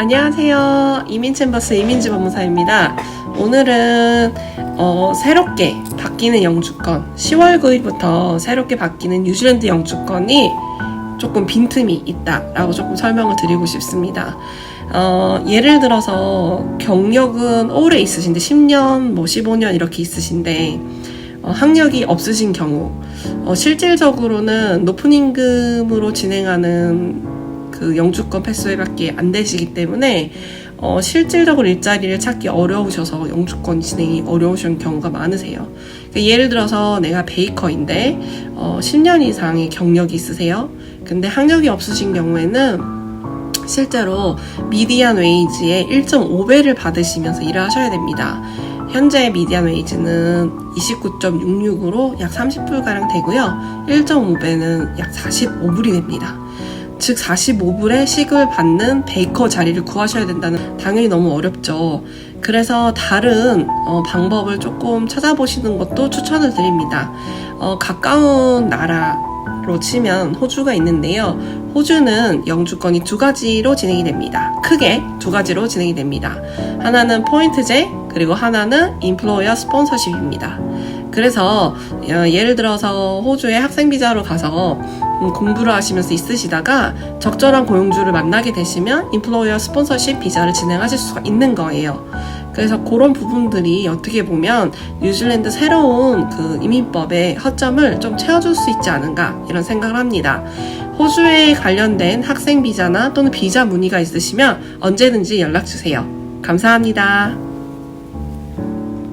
안녕하세요. 이민챔버스 이민지 법무사입니다. 오늘은 어, 새롭게 바뀌는 영주권, 10월 9일부터 새롭게 바뀌는 뉴질랜드 영주권이 조금 빈틈이 있다라고 조금 설명을 드리고 싶습니다. 어, 예를 들어서 경력은 오래 있으신데 10년, 뭐 15년 이렇게 있으신데 어, 학력이 없으신 경우 어, 실질적으로는 높은 임금으로 진행하는 그 영주권 패스웨이밖에 안 되시기 때문에 어, 실질적으로 일자리를 찾기 어려우셔서 영주권 진행이 어려우신 경우가 많으세요. 그러니까 예를 들어서 내가 베이커인데 어, 10년 이상의 경력이 있으세요. 근데 학력이 없으신 경우에는 실제로 미디안 웨이지의 1.5배를 받으시면서 일을 하셔야 됩니다. 현재 미디안 웨이지는 29.66으로 약 30불가량 되고요. 1.5배는 약 45불이 됩니다. 즉 45불에 식을 받는 베이커 자리를 구하셔야 된다는 당연히 너무 어렵죠. 그래서 다른 어, 방법을 조금 찾아보시는 것도 추천을 드립니다. 어, 가까운 나라로 치면 호주가 있는데요. 호주는 영주권이 두 가지로 진행이 됩니다. 크게 두 가지로 진행이 됩니다. 하나는 포인트제 그리고 하나는 인플로이어 스폰서십입니다. 그래서 어, 예를 들어서 호주에 학생 비자로 가서 음, 공부를 하시면서 있으시다가 적절한 고용주를 만나게 되시면 인플로이어 스폰서십 비자를 진행하실 수가 있는 거예요. 그래서 그런 부분들이 어떻게 보면 뉴질랜드 새로운 그 이민법의 허점을 좀 채워줄 수 있지 않은가 이런 생각을 합니다. 호주에 관련된 학생 비자나 또는 비자 문의가 있으시면 언제든지 연락 주세요. 감사합니다.